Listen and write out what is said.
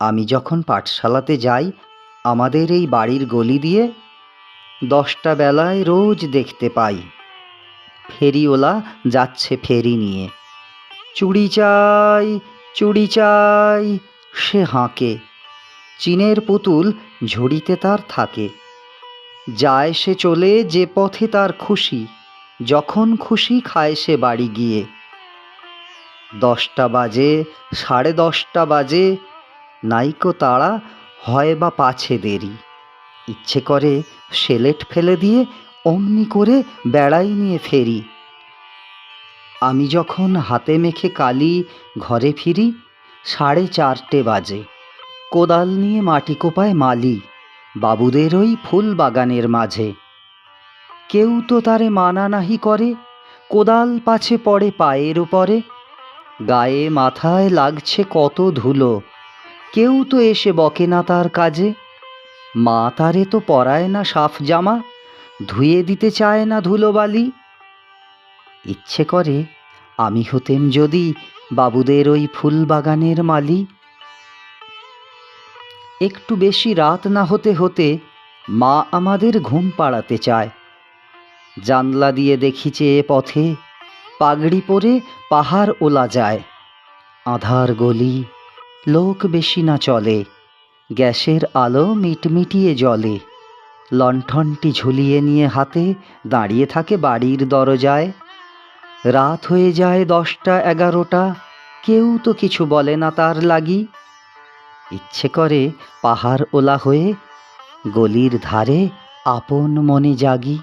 আমি যখন পাঠশালাতে যাই, আমাদের এই বাড়ির গলি দিয়ে দশটা বেলায় রোজ দেখতে পাই। ফেরিওলা যাচ্ছে ফেরি নিয়ে। চুড়ি চাই চুড়ি চাই, সে হাঁকে। চীনের পুতুল ঝুড়িতে তার থাকে। যায় সে চলে যে পথে তার খুশি, যখন খুশি খায় সে বাড়ি গিয়ে। দশটা বাজে, সাড়ে দশটা বাজে নাইকো তাড়া হয় বা পাছে দেরি। ইচ্ছে করে সেলেট ফেলে দিয়ে অমনি করে বেড়াই নিয়ে ফেরি। আমি যখন হাতে মেখে কালি ঘরে ফিরি, সাড়ে চারটে বাজে। কোদাল নিয়ে মাটি কোপায় মালি, বাবুদের ওই ফুল বাগানের মাঝে। কেউ তো তারে মানা নাহি করে, কোদাল পাছে পড়ে পায়ের উপরে। গায়ে মাথায় লাগছে কত ধুলো কেউ তো এসে বকে না তার কাজে। মা তারে তো পরায় না সাফ জামা, ধুয়ে দিতে চায় না ধুলোবালি। ইচ্ছে করে আমি হতেম যদি বাবুদের ওই ফুল বাগানের মালি। একটু বেশি রাত না হতে হতে মা আমাদের ঘুম পাড়াতে চায়। জানলা দিয়ে দেখিছে এ পথে পাগড়ি পরে পাহাড় ওলা যায়। আধার গলি লোক বেশি না চলে। গ্যাসের আলো মিটমিটিয়ে জ্বলে। লণ্ঠনটি ঝুলিয়ে নিয়ে হাতে দাঁড়িয়ে থাকে বাড়ির দরজায়। রাত হয়ে যায় দশটা এগারোটা। কেউ তো কিছু বলে না তার লাগি। ইচ্ছে করে পাহাড় ওলা হয়ে গলির ধারে আপন মনে জাগি।